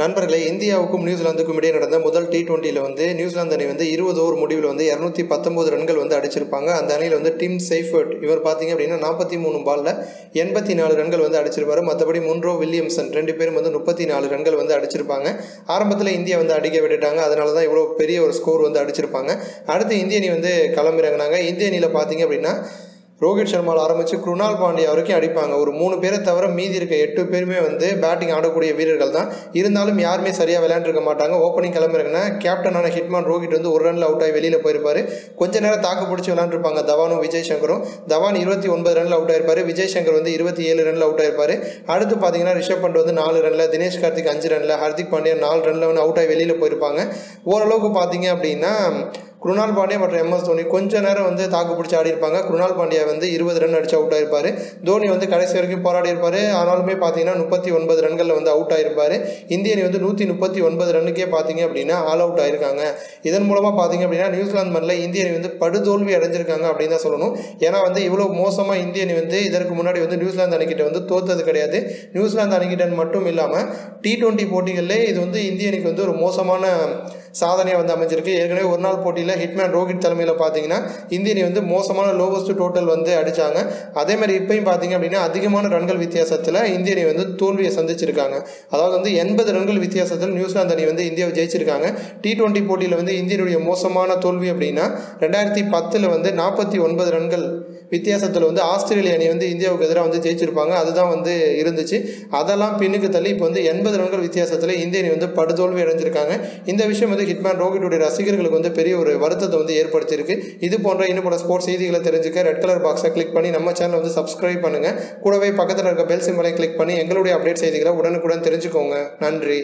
நண்பர்களே இந்தியாவுக்கும் நியூசிலாந்துக்கும் இடையே நடந்த முதல் டி டுவெண்ட்டியில் வந்து நியூசிலாந்து அணி வந்து இருபது ஓவர் முடிவில் வந்து இரநூத்தி பத்தொம்போது ரன்கள் வந்து அடிச்சிருப்பாங்க. அந்த அணியில் வந்து டிம் சைஃபர்ட் இவர் பார்த்தீங்க அப்படின்னா நாற்பத்தி மூணு பாலில் எண்பத்தி நாலு ரன்கள் வந்து அடிச்சிருப்பாரு. மற்றபடி முன்ரோ வில்லியம்சன் ரெண்டு பேரும் வந்து முப்பத்தி நாலு ரன்கள் வந்து அடிச்சிருப்பாங்க. ஆரம்பத்தில் இந்தியா வந்து அடிக்க விட்டுட்டாங்க. அதனால தான் இவ்வளோ பெரிய ஒரு ஸ்கோர் வந்து அடிச்சிருப்பாங்க. அடுத்து இந்திய அணி வந்து களமிறங்கினாங்க. இந்திய அணியில் பார்த்தீங்க அப்படின்னா ரோஹித் சர்மாவில் ஆரம்பித்து குருணால் பாண்டியா வரைக்கும் அடிப்பாங்க. ஒரு மூணு பேரை தவிர மீதி இருக்க எட்டு பேருமே வந்து பேட்டிங் ஆடக்கூடிய வீரர்கள் தான். இருந்தாலும் யாருமே சரியாக விளையாண்டுருக்க மாட்டாங்க. ஓப்பனிங் கிளம்புறங்கன்னா கேப்டனான ஹிட்மான் ரோஹித் வந்து ஒரு ரனில் அவுட் ஆகி வெளியில் போயிருப்பார். கொஞ்ச நேரம் தாக்கு பிடிச்சி விளையாண்டுருப்பாங்க தவானும் விஜய் சங்கரும் தவான் இருபத்தி ஒன்பது ரனில் அவுட் ஆயிருப்பார். விஜய் சங்கர் வந்து இருபத்தி ஏழு ரனில் அவுட் ஆயிருப்பார். அடுத்து பார்த்தீங்கன்னா ரிஷப் பண்ட் வந்து நாலு ரனில் தினேஷ் கார்த்திக் அஞ்சு ரனில் ஹர்திக் பாண்டியா நாலு ரனில் வந்து அவுட் ஆகி வெளியில் போயிருப்பாங்க. ஓரளவுக்கு பார்த்தீங்க அப்படின்னா குருணால் பாண்டியா மற்றும் எம்எஸ் தோனி கொஞ்ச நேரம் வந்து தாக்கு பிடிச்சி ஆடி இருப்பாங்க குருணால் பாண்டியா வந்து இருபது ரன் அடிச்சு அவுட் ஆயிருப்பாரு. தோனி வந்து கடைசி வரைக்கும் போராடி இருப்பாரு ஆனாலுமே பார்த்தீங்கன்னா முப்பத்தி ஒன்பது ரன்களில் வந்து அவுட் ஆயிருப்பாரு. இந்திய அணி வந்து நூற்றி முப்பத்தி ஒன்பது ரன்னுக்கே பார்த்தீங்க அப்படின்னா ஆல் அவுட் ஆயிருக்காங்க. இதன் மூலமாக பார்த்தீங்க அப்படின்னா நியூசிலாந்து மண்ணில் இந்திய அணி வந்து படுதோல்வி அடைஞ்சிருக்காங்க அப்படின்னு தான் சொல்லணும். ஏன்னா வந்து இவ்வளோ மோசமாக இந்திய அணி வந்து இதற்கு முன்னாடி வந்து நியூசிலாந்து அணிக்கிட்ட வந்து தோத்தது கிடையாது. நியூசிலாந்து அணிக்கிட்ட மட்டும் இல்லாமல் டி டுவெண்ட்டி போட்டிகளில் இது வந்து இந்திய அணிக்கு வந்து ஒரு மோசமான சாதனையாக வந்து அமைஞ்சிருக்கு. ஏற்கனவே ஒரு நாள் போட்டியில் ஹிட்மேன் ரோஹித் தலைமையில் பார்த்தீங்கன்னா இந்தியனை வந்து மோசமான லோவஸ்ட் டோட்டல் வந்து அடித்தாங்க அதே மாதிரி இப்பயும் பார்த்தீங்க அப்படின்னா அதிகமான ரன்கள் வித்தியாசத்தில் இந்தியனை வந்து தோல்வியை சந்திச்சிருக்காங்க. அதாவது வந்து எண்பது ரன்கள் வித்தியாசத்தில் நியூசிலாந்து அணி வந்து இந்தியாவை ஜெயிச்சிருக்காங்க. டி டுவெண்ட்டி போட்டியில் வந்து இந்தியனுடைய மோசமான தோல்வி அப்படின்னா ரெண்டாயிரத்தி பத்தில் வந்து நாற்பத்தி ஒன்பது ரன்கள் வித்தியாசத்தில் வந்து ஆஸ்திரேலிய அணி வந்து இந்தியாவுக்கு எதிராக வந்து ஜெயிச்சிருப்பாங்க. அதுதான் வந்து இருந்துச்சு. அதெல்லாம் பின்னுக்கு தள்ளி இப்போ வந்து எண்பது ரன்கள் வித்தியாசத்தில் இந்திய அணி வந்து படுதோல்வி அடைஞ்சிருக்காங்க. இந்த விஷயம் வந்து ஹிட்மேன் ரோஹிட்டுடைய ரசிகர்களுக்கு வந்து பெரிய ஒரு வருத்தத்தை வந்து ஏற்படுத்தியிருக்கு. இது போன்ற இன்னும் பல ஸ்போர்ட்ஸ் செய்திகளை தெரிஞ்சுக்க ரெட் கலர் பாக்ஸை கிளிக் பண்ணி நம்ம சேனலை வந்து சப்ஸ்கிரைப் பண்ணுங்கள் கூடவே பக்கத்தில் இருக்க பெல் சிம்பலை கிளிக் பண்ணி எங்களுடைய அப்டேட் செய்திகளை உடனுக்குடன் தெரிஞ்சுக்கோங்க. நன்றி.